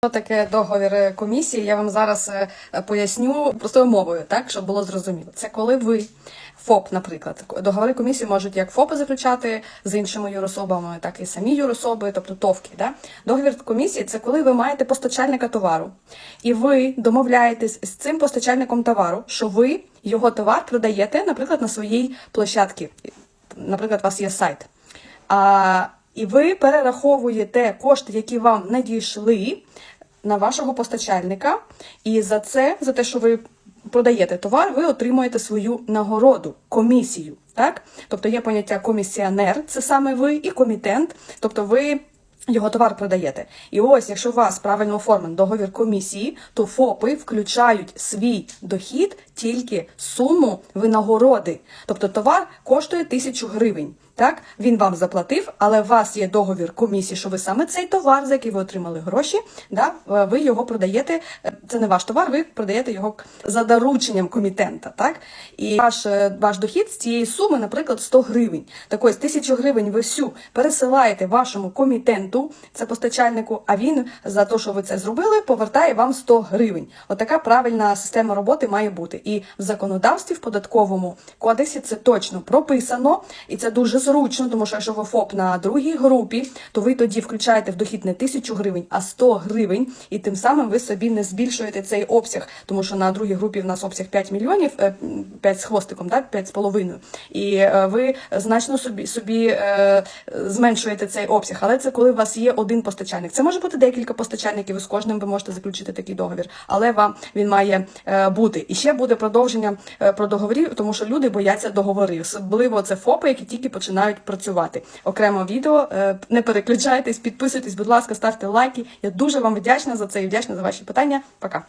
Таке договір комісії? Я вам зараз е, поясню простою мовою, так щоб було зрозуміло. Це коли ви ФОП, наприклад, договори комісії можуть як ФОПи заключати з іншими юрособами, так і самі юрособи, тобто ТОВки. Да? Договір комісії це коли ви маєте постачальника товару, і ви домовляєтесь з цим постачальником товару, що ви його товар продаєте, наприклад, на своїй площадці. Наприклад, у вас є сайт. А, і ви перераховуєте кошти, які вам надійшли на вашого постачальника, і за це, за те, що ви продаєте товар, ви отримуєте свою нагороду, комісію. Так? Тобто є поняття комісіонер, це саме ви, і комітент, тобто ви. Його товар продаєте. І ось, якщо у вас правильно оформлений договір комісії, то ФОПи включають свій дохід тільки суму винагороди. Тобто товар коштує тисячу гривень. Так, він вам заплатив, але у вас є договір комісії, що ви саме цей товар, за який ви отримали гроші, да, е, ви його продаєте. е, Це не ваш товар, ви продаєте його за дорученням комітента. Так? І ваш, е, ваш дохід з цієї суми, наприклад, 100 гривень. Так ось тисячу гривень ви всю пересилаєте вашому комітенту, це постачальнику, а він за те, що ви це зробили, повертає вам 100 гривень. Отака правильна система роботи має бути. І в законодавстві, в податковому кодексі це точно прописано, і це дуже зручно, тому що якщо ви ФОП на другій групі, то ви тоді включаєте в дохід не тисячу гривень, а 100 гривень, і тим самим ви собі не збільшуєте цей обсяг, тому що на другій групі в нас обсяг 5 мільйонів, е, 5 з хвостиком, так, 5 з половиною. І е, ви значно собі собі е, зменшуєте цей обсяг. Але це коли у вас є один постачальник. Це може бути декілька постачальників, і з кожним ви можете заключити такий договір, але вам він має е, бути. І ще буде продовження е, про договорів, тому що люди бояться договорів. Особливо це ФОПи, які тільки починають працювати. Окремо відео. Е, Не переключайтесь, підписуйтесь, будь ласка, ставте лайки. Я дуже вам вдячна за це і вдячна за ваші питання. Пока.